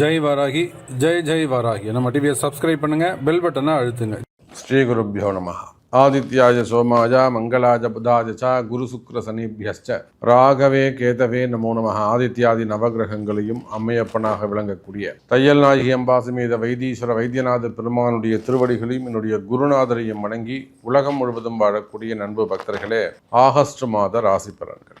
ஜெய் வராகி ஜெய் ஜெய் வாராகி. நம்ம டிவியை சப்ஸ்கிரைப் பண்ணுங்க பெல் பட்டனை அழுத்துங்க. ஸ்ரீ குருப்பியோ நம. ஆதித்யாய சோமாய மங்களாஜ புதாஜ ச குரு சுக்ர சனிபியஸ்ச. ராகவே கேதவே நமோ நம. ஆதித்யாதி நவகிரகங்களையும் அம்மையப்பனாக விளங்கக்கூடிய தையல் நாயகி அம்பாசுமேத வைத்தீஸ்வர வைத்தியநாத பெருமானுடைய திருவடிகளையும் என்னுடைய குருநாதரையும் வணங்கி உலகம் முழுவதும் வாழக்கூடிய நண்பு பக்தர்களே ஆகஸ்ட் மாத ராசி பலன்கள்.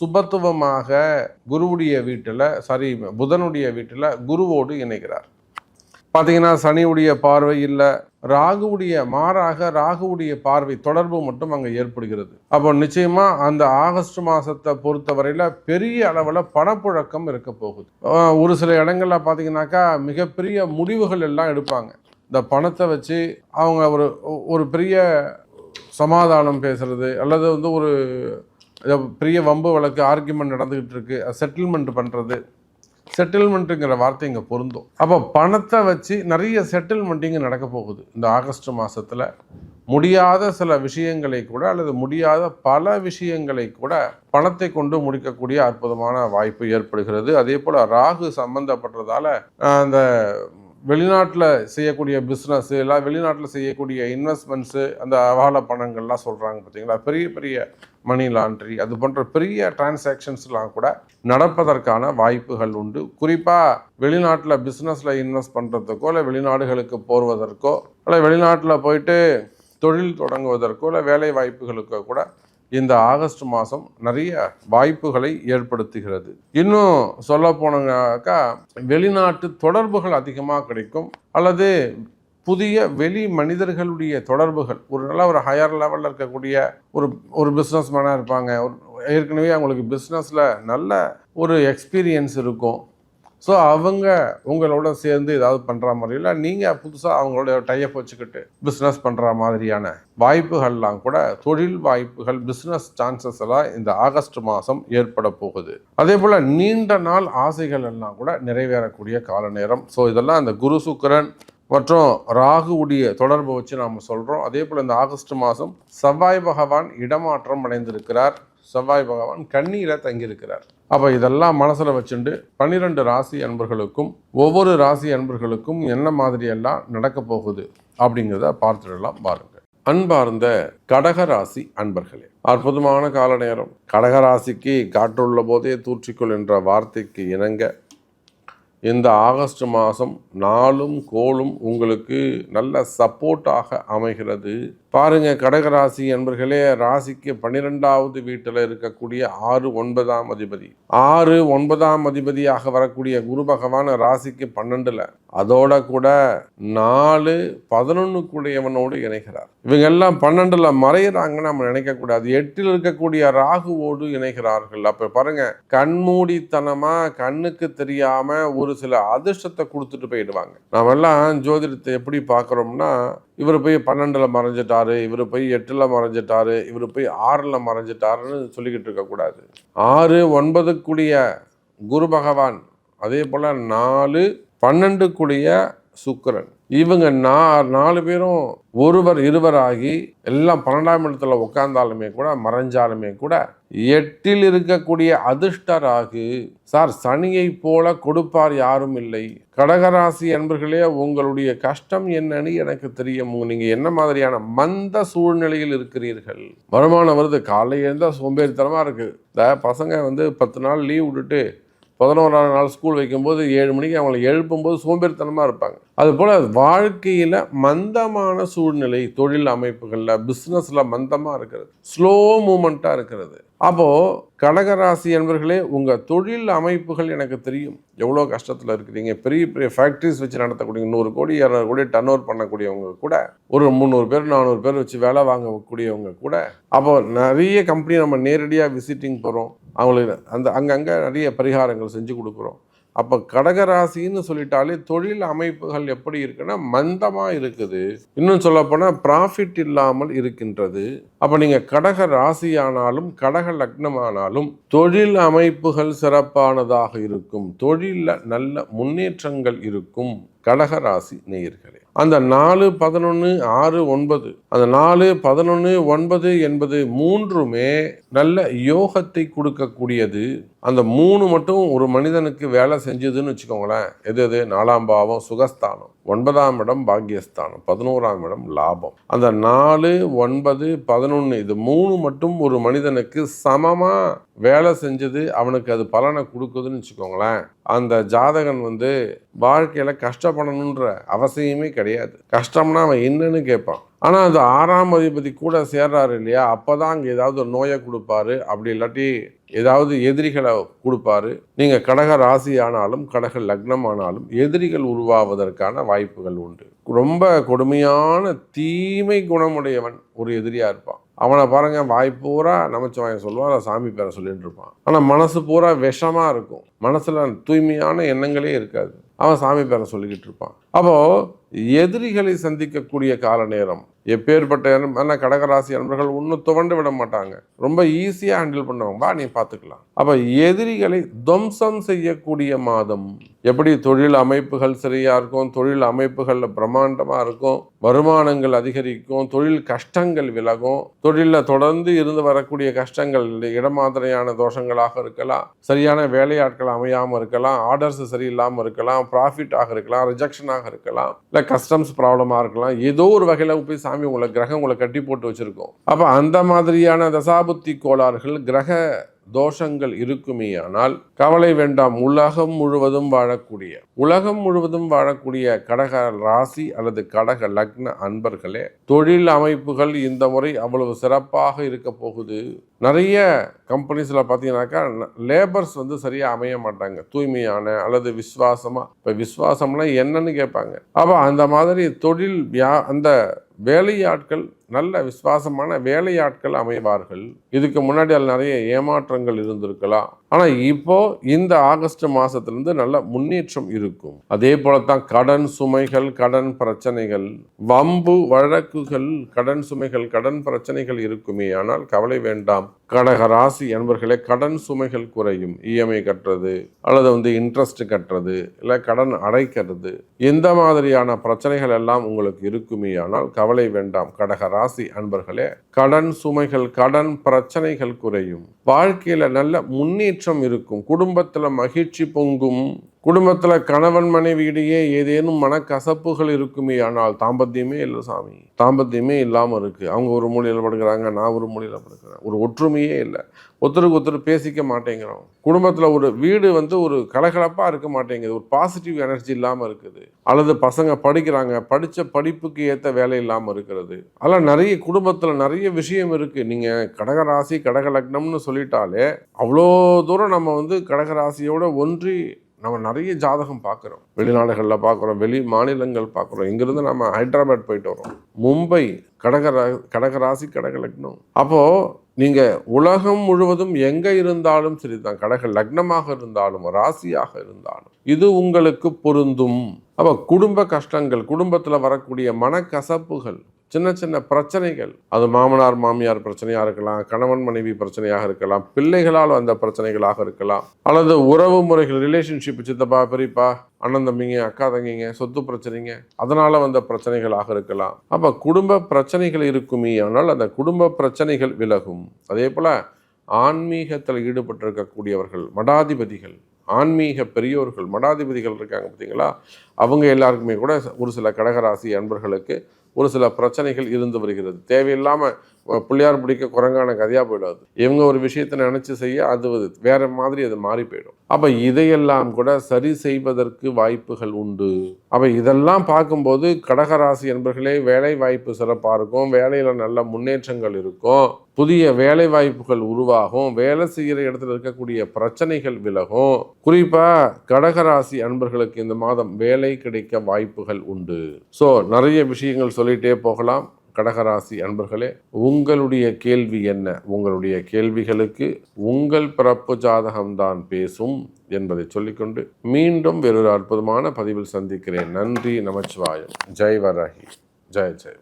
சுபத்துவமாக குருவுடைய வீட்டில் சாரி புதனுடைய வீட்டில் குருவோடு இணைகிறார். பார்த்தீங்கன்னா சனியுடைய பார்வை இல்லை ராகுவுடைய மாறாக ராகுவுடைய பார்வை தொடர்பு மட்டும் அங்கே ஏற்படுகிறது. அப்போ நிச்சயமாக அந்த ஆகஸ்ட் மாதத்தை பொறுத்தவரையில் பெரிய அளவில் பணப்புழக்கம் இருக்க போகுது. ஒரு சில இடங்களில் பார்த்தீங்கன்னாக்கா மிகப்பெரிய முடிவுகள் எல்லாம் எடுப்பாங்க. இந்த பணத்தை வச்சு அவங்க ஒரு ஒரு பெரிய சமாதானம் பேசுறது அல்லது வந்து ஒரு பெரிய வம்பு வழக்கு ஆர்கியூமெண்ட் நடந்துகிட்டு இருக்கு. செட்டில்மெண்ட் பண்ணுறது செட்டில்மெண்ட்டுங்கிற வார்த்தை இங்கே பொருந்தும். அப்போ பணத்தை வச்சு நிறைய செட்டில்மெண்ட் இங்கே நடக்க போகுது. இந்த ஆகஸ்ட் மாதத்தில் முடியாத சில விஷயங்களை கூட அல்லது முடியாத பல விஷயங்களை கூட பணத்தை கொண்டு முடிக்கக்கூடிய அற்புதமான வாய்ப்பு ஏற்படுகிறது. அதே போல் ராகு சம்பந்தப்பட்டதால் அந்த வெளிநாட்டில் செய்யக்கூடிய பிஸ்னஸ் எல்லாம் வெளிநாட்டில் செய்யக்கூடிய இன்வெஸ்ட்மெண்ட்ஸு அந்த அவால பணங்கள்லாம் சொல்கிறாங்க பார்த்தீங்களா பெரிய பெரிய மணி லாண்ட்ரி அது போன்ற பெரிய டிரான்சாக்ஷன்ஸ்லாம் கூட நடப்பதற்கான வாய்ப்புகள் உண்டு. குறிப்பாக வெளிநாட்டில் பிஸ்னஸில் இன்வெஸ்ட் பண்ணுறதுக்கோ இல்லை வெளிநாடுகளுக்கு போவதற்கோ இல்லை வெளிநாட்டில் போயிட்டு தொழில் தொடங்குவதற்கோ இல்லை வேலை வாய்ப்புகளுக்கோ கூட இந்த ஆகஸ்ட் மாதம் நிறைய வாய்ப்புகளை ஏற்படுத்துகிறது. இன்னும் சொல்ல போனாக்கா வெளிநாட்டு தொடர்புகள் அதிகமாக கிடைக்கும். அல்லது புதிய வெளி மனிதர்களுடைய தொடர்புகள் ஒரு நல்ல ஒரு ஹையர் லெவலில் இருக்கக்கூடிய ஒரு ஒரு பிஸ்னஸ் மேனாக இருப்பாங்க. ஒரு ஏற்கனவே அவங்களுக்கு பிஸ்னஸில் நல்ல ஒரு எக்ஸ்பீரியன்ஸ் இருக்கும். ஸோ அவங்க உங்களோட சேர்ந்து ஏதாவது பண்ணுற மாதிரியில் நீங்கள் புதுசாக அவங்களோட டைப் வச்சுக்கிட்டு பிஸ்னஸ் பண்ணுற மாதிரியான வாய்ப்புகள்லாம் கூட தொழில் வாய்ப்புகள் பிஸ்னஸ் சான்சஸ் எல்லாம் இந்த ஆகஸ்ட் மாதம் ஏற்பட போகுது. அதே போல் நீண்ட நாள் ஆசைகள் எல்லாம் கூட நிறைவேறக்கூடிய கால நேரம் ஸோ இதெல்லாம் இந்த குரு சுக்கிரன் மற்றும் ராகுவுடைய தொடர்பை வச்சு நாம் சொல்கிறோம் அதே போல் இந்த ஆகஸ்ட் மாதம் செவ்வாய் பகவான் இடமாற்றம் அடைந்திருக்கிறார். செவ்வாய் பகவான் கண்ணியில் தங்கியிருக்கிறார். அப்போ இதெல்லாம் மனசில் வச்சுண்டு பன்னிரெண்டு ராசி அன்பர்களுக்கும் ஒவ்வொரு ராசி அன்பர்களுக்கும் என்ன மாதிரியெல்லாம் நடக்க போகுது அப்படிங்கிறத பார்த்துடலாம் பாருங்கள் அன்பார்ந்த கடகராசி அன்பர்களே அற்புதமான கால நேரம் கடகராசிக்கு காற்றுள்ள போதே தூற்றிக்கொள் என்ற வார்த்தைக்கு இணங்க இந்த ஆகஸ்ட் மாதம் நாளும் கோளும் உங்களுக்கு நல்ல சப்போர்ட்டாக அமைகிறது. பாருங்கள் கடகராசி என்பர்களே ராசிக்கு பன்னிரெண்டாவது வீட்டில் இருக்கக்கூடிய ஆறு ஒன்பதாம் அதிபதி. ஆறு ஒன்பதாம் அதிபதியாக வரக்கூடிய குரு பகவான் ராசிக்கு பன்னெண்டில். அதோட கூட நாலு பதினொன்றுக்குடையவனோடு இணைகிறார். இவங்க எல்லாம் பன்னெண்டில் மறையிறாங்கன்னு நம்ம நினைக்கக்கூடாது. எட்டில் இருக்கக்கூடிய ராகுவோடு இணைகிறார்கள். அப்போ பாருங்கள் கண்மூடித்தனமாக கண்ணுக்கு தெரியாமல் ஒரு சில அதிர்ஷ்டத்தை கொடுத்துட்டு போயிடுவாங்க. நாமெல்லாம் ஜோதிடத்தை எப்படி பார்க்குறோம்னா இவர் போய் பன்னெண்டில் மறைஞ்சிட்டாரு இவர் போய் எட்டில் மறைஞ்சிட்டாரு இவர் போய் ஆறில் மறைஞ்சிட்டாருன்னு சொல்லிக்கிட்டு இருக்கக்கூடாது ஆறு ஒன்பதுக்குடிய குரு பகவான் அதே போல் நாலு பன்னெண்டுக்குடிய சுக்கரன். இவங்க நா நாலு பேரும் ஒருவர் இருவராகி எல்லாம் பன்னெண்டாம் இடத்துல உட்காந்தாலுமே கூட மறைஞ்சாலுமே கூட எட்டில் இருக்கக்கூடிய அதிர்ஷ்டராகு சார் சனியை போல கொடுப்பார் யாரும் இல்லை. கடகராசி அன்பர்களே உங்களுடைய கஷ்டம் என்னன்னு எனக்கு தெரியும். நீங்க என்ன மாதிரியான மந்த சூழ்நிலையில் இருக்கிறீர்கள்? வருமானம் வருது. காலையில இருந்தா சோம்பேறித்தனமா இருக்கு. இந்த பசங்க வந்து பத்து நாள் லீவ் விட்டுட்டு பதினோராம் நாள் ஸ்கூல் வைக்கும்போது ஏழு மணிக்கு அவங்களை எழுப்பும்போது சோம்பேறித்தனமாக இருப்பாங்க. அதுபோல் வாழ்க்கையில் மந்தமான சூழ்நிலை தொழில் அமைப்புகளில் பிஸ்னஸில் மந்தமாக இருக்கிறது. ஸ்லோ மூமெண்ட்டாக இருக்கிறது. அப்போது கடகராசி என்பர்களே உங்கள் தொழில் அமைப்புகள் எனக்கு தெரியும். எவ்வளோ கஷ்டத்தில் இருக்கிறீங்க? பெரிய பெரிய ஃபேக்ட்ரிஸ் வச்சு நடத்தக்கூடிய நூறு கோடி இரநூறு கோடி டர்ன் ஓவர் பண்ணக்கூடியவங்க கூட ஒரு முந்நூறு பேர் நானூறு பேர் வச்சு வேலை வாங்கக்கூடியவங்க கூட அப்போ நிறைய கம்பெனி நம்ம நேரடியாக விசிட்டிங் போகிறோம் அவங்களுக்கு அந்த அங்கங்கே நிறைய பரிகாரங்கள் செஞ்சு கொடுக்குறோம். அப்போ கடகராசின்னு சொல்லிட்டாலே தொழில் அமைப்புகள் எப்படி இருக்குன்னா மந்தமாக இருக்குது. இன்னும் சொல்லப்போனால் ப்ராஃபிட் இல்லாமல் இருக்கின்றது. அப்போ நீங்கள் கடக ராசியானாலும் கடக லக்னமானாலும் தொழில் அமைப்புகள் சிறப்பானதாக இருக்கும். தொழிலில் நல்ல முன்னேற்றங்கள் இருக்கும். கடக ராசி நேயர்களே. அந்த நாலு பதினொன்று ஆறு ஒன்பது அந்த நாலு பதினொன்று ஒன்பது என்பது மூன்றுமே நல்ல யோகத்தை கொடுக்கக்கூடியது. அந்த மூணு மட்டும் ஒரு மனிதனுக்கு வேலை செஞ்சதுன்னு வச்சுக்கோங்களேன். எது எது? நாலாம் பாவம் சுகஸ்தானம். ஒன்பதாம் இடம் பாக்கியஸ்தானம். பதினோராம் இடம் லாபம். அந்த நாலு ஒன்பது பதினொன்று இது மூணு மட்டும் ஒரு மனிதனுக்கு சமமாக வேலை செஞ்சது அவனுக்கு அது பலனை கொடுக்குதுன்னு வச்சுக்கோங்களேன். அந்த ஜாதகன் வந்து வாழ்க்கையில் கஷ்டப்படணுன்ற அவசியமே கிடையாது. கஷ்டம்னா அவன் என்னன்னு கேட்பான். ஆனால் அந்த ஆறாம் அதிபதி கூட சேர்றாரு இல்லையா? அப்போ தான் அங்கே ஏதாவது ஒரு நோயை கொடுப்பாரு. அப்படி இல்லாட்டி ஏதாவது எதிரிகளை கொடுப்பாரு. நீங்கள் கடக ராசி ஆனாலும் கடக லக்னம் ஆனாலும் எதிரிகள் உருவாவதற்கான வாய்ப்புகள் உண்டு. ரொம்ப கொடுமையான தீமை குணமுடையவன் ஒரு எதிரியாக இருப்பான். அவனை பாருங்க வாய் பூரா சொல்லுவான் அதை சாமி பேரை சொல்லிட்டு இருப்பான். ஆனால் மனசு பூரா விஷமாக இருக்கும். மனசில் தூய்மையான எண்ணங்களே இருக்காது. அவன் சாமி பேரை சொல்லிக்கிட்டு இருப்பான். அப்போது எதிரிகளை சந்திக்கக்கூடிய கால நேரம் எப்பேற்பட்ட என்ன கடகராசி அன்பர்கள் ஒன்றும் துவண்டு விட மாட்டாங்க. ரொம்ப ஈஸியாக ஹேண்டில் பண்ணுவாங்க. வா நீ பார்த்துக்கலாம் அப்போ எதிரிகளை துவம்சம் செய்யக்கூடிய மாதம். எப்படி? தொழில் அமைப்புகள் சரியாக இருக்கும் தொழில் அமைப்புகளில் பிரம்மாண்டமாக இருக்கும் வருமானங்கள் அதிகரிக்கும் தொழில் கஷ்டங்கள் விலகும் தொழிலில் தொடர்ந்து இருந்து வரக்கூடிய கஷ்டங்கள் இடமாதிரியான தோஷங்களாக இருக்கலாம் சரியான வேலையாட்கள் அமையாமல் இருக்கலாம் ஆர்டர்ஸ் சரியில்லாமல் இருக்கலாம் ப்ராஃபிட்டாக இருக்கலாம் ரிஜெக்ஷனாக இருக்கலாம் இல்லை கஸ்டம்ஸ் ப்ராப்ளமாக இருக்கலாம் ஏதோ ஒரு வகையில் போய் சாமி உங்களை கிரகம் உங்களை கட்டி போட்டு வச்சுருக்கோம். அப்போ அந்த மாதிரியான தசாபுத்தி கோளாறுகள் கிரக தோஷங்கள் இருக்குமேயானால் கவலை வேண்டாம். உலகம் முழுவதும் வாழக்கூடிய உலகம் முழுவதும் வாழக்கூடிய கடக ராசி அல்லது கடக லக்ன அன்பர்களே தொழில் அமைப்புகள் இந்த முறை அவ்வளவு சிறப்பாக இருக்க போகுது. நிறைய கம்பெனிஸில் பார்த்தீங்கன்னாக்கா லேபர்ஸ் வந்து சரியாக அமைய மாட்டாங்க. தூய்மையான அல்லது விசுவாசமாக இப்போ விஸ்வாசம்னா என்னன்னு கேட்பாங்க. அப்போ அந்த மாதிரி தொழில் வியா அந்த வேலையாட்கள் நல்ல விசுவாசமான வேலையாட்கள் அமைவார்கள். இதுக்கு முன்னாடி அதில் நிறைய ஏமாற்றங்கள் இருந்திருக்கலாம். ஆனால் இப்போ இந்த ஆகஸ்ட் மாதத்துலேருந்து நல்ல முன்னேற்றம் இருக்கும். அதே போல தான் கடன் சுமைகள் கடன் பிரச்சனைகள் வம்பு வழக்குகள் கடன் சுமைகள் கடன் பிரச்சனைகள் இருக்குமே. ஆனால் கவலை வேண்டாம். கடக ராசி என்பர்களே கடன் சுமைகள் குறையும். இஎம்ஐ கட்டுறது அல்லது வந்து இன்ட்ரெஸ்ட் கட்டுறது இல்லை கடன் அடைக்கிறது. எந்த மாதிரியான பிரச்சனைகள் எல்லாம் உங்களுக்கு இருக்குமே. ஆனால் கவலை வேண்டாம். கடக ராசி அன்பர்களே கடன் சுமைகள் கடன் பிரச்சனைகள் குறையும். வாழ்க்கையில நல்ல முன்னேற்றம் இருக்கும். குடும்பத்துல மகிழ்ச்சி பொங்கும். குடும்பத்தில் கணவன் மனைவியிடையே ஏதேனும் மனக்கசப்புகள் இருக்குமே ஆனால் தாம்பத்தியமே இல்லை சாமி. தாம்பத்தியமே இல்லாமல் இருக்குது அவங்க ஒரு மூலையில் படுக்கிறாங்க நான் ஒரு மூலையில் படுக்கிறேன். ஒரு ஒற்றுமையே இல்லை. ஒருத்தருக்கு ஒருத்தர் பேசிக்க மாட்டேங்கிறோம். குடும்பத்தில் ஒரு வீடு வந்து ஒரு கலகலப்பாக இருக்க மாட்டேங்குது. ஒரு பாசிட்டிவ் எனர்ஜி இல்லாமல் இருக்குது. அல்லது பசங்க படிக்கிறாங்க படித்த படிப்புக்கு ஏற்ற வேலை இல்லாமல் இருக்கிறது. அதெல்லாம் நிறைய குடும்பத்தில் நிறைய விஷயம் இருக்குது நீங்கள் கடகராசி கடக லக்னம்னு சொல்லிட்டாலே அவ்வளோ தூரம் நம்ம வந்து கடகராசியோட ஒன்றி நம்ம நிறைய ஜாதகம் பார்க்குறோம். வெளிநாடுகளில் பார்க்குறோம் வெளி மாநிலங்கள் பார்க்குறோம். இங்கிருந்து நம்ம ஹைதராபாத் போயிட்டு வரோம் மும்பை கடக கடகராசி கடக லக்னம் அப்போது நீங்கள் உலகம் முழுவதும் எங்கே இருந்தாலும் சரி தான் கடக லக்னமாக இருந்தாலும் ராசியாக இருந்தாலும். இது உங்களுக்கு பொருந்தும். அப்போ குடும்ப கஷ்டங்கள் குடும்பத்தில் வரக்கூடிய மனக்கசப்புகள் சின்ன சின்ன பிரச்சனைகள். அது மாமனார் மாமியார் பிரச்சனையாக இருக்கலாம் கணவன் மனைவி பிரச்சனையாக இருக்கலாம் பிள்ளைகளால் வந்த பிரச்சனைகளாக இருக்கலாம் அல்லது உறவு முறைகள் ரிலேஷன்ஷிப் சித்தப்பா பெரியப்பா அண்ணன் தம்பிங்க அக்கா தங்கிங்க சொத்து பிரச்சனைங்க அதனால வந்த பிரச்சனைகளாக இருக்கலாம். அப்போ குடும்ப பிரச்சனைகள் இருக்குமே ஆனால் அந்த குடும்ப பிரச்சனைகள் விலகும். அதே போல் ஆன்மீகத்தில் ஈடுபட்டிருக்கக்கூடியவர்கள் மடாதிபதிகள் ஆன்மீக பெரியோர்கள் மடாதிபதிகள் இருக்காங்க பார்த்தீங்களா அவங்க எல்லாருக்குமே கூட ஒரு சில கடகராசி அன்பர்களுக்கு ஒரு சில பிரச்சனைகள் இருந்து வருகிறது. தேவையில்லாமல் பிள்ளையார் பிடிக்க குரங்கான கதையாக போயிடாது இவங்க ஒரு விஷயத்தை நினச்சி செய்ய அது வேற மாதிரி அது மாறி போயிடும். அப்போ இதையெல்லாம் கூட சரி செய்வதற்கு வாய்ப்புகள் உண்டு. அப்போ இதெல்லாம் பார்க்கும்போது கடகராசி என்பர்களே வேலை வாய்ப்பு சிறப்பாக இருக்கும் வேலையில் நல்ல முன்னேற்றங்கள் இருக்கும் புதிய வேலை வாய்ப்புகள் உருவாகும் வேலை செய்கிற இடத்துல இருக்கக்கூடிய பிரச்சனைகள் விலகும். குறிப்பாக கடகராசி அன்பர்களுக்கு இந்த மாதம் வேலை கிடைக்க வாய்ப்புகள் உண்டு. ஸோ நிறைய விஷயங்கள் சொல்லிட்டே போகலாம். கடகராசி அன்பர்களே உங்களுடைய கேள்வி என்ன? உங்களுடைய கேள்விகளுக்கு உங்கள் பிறப்பு ஜாதகம்தான் பேசும் என்பதை சொல்லிக்கொண்டு மீண்டும் வேறொரு அற்புதமான பதிவில் சந்திக்கிறேன். நன்றி நமச்சிவாயம். ஜெய் வராகி ஜெய் ஜெய்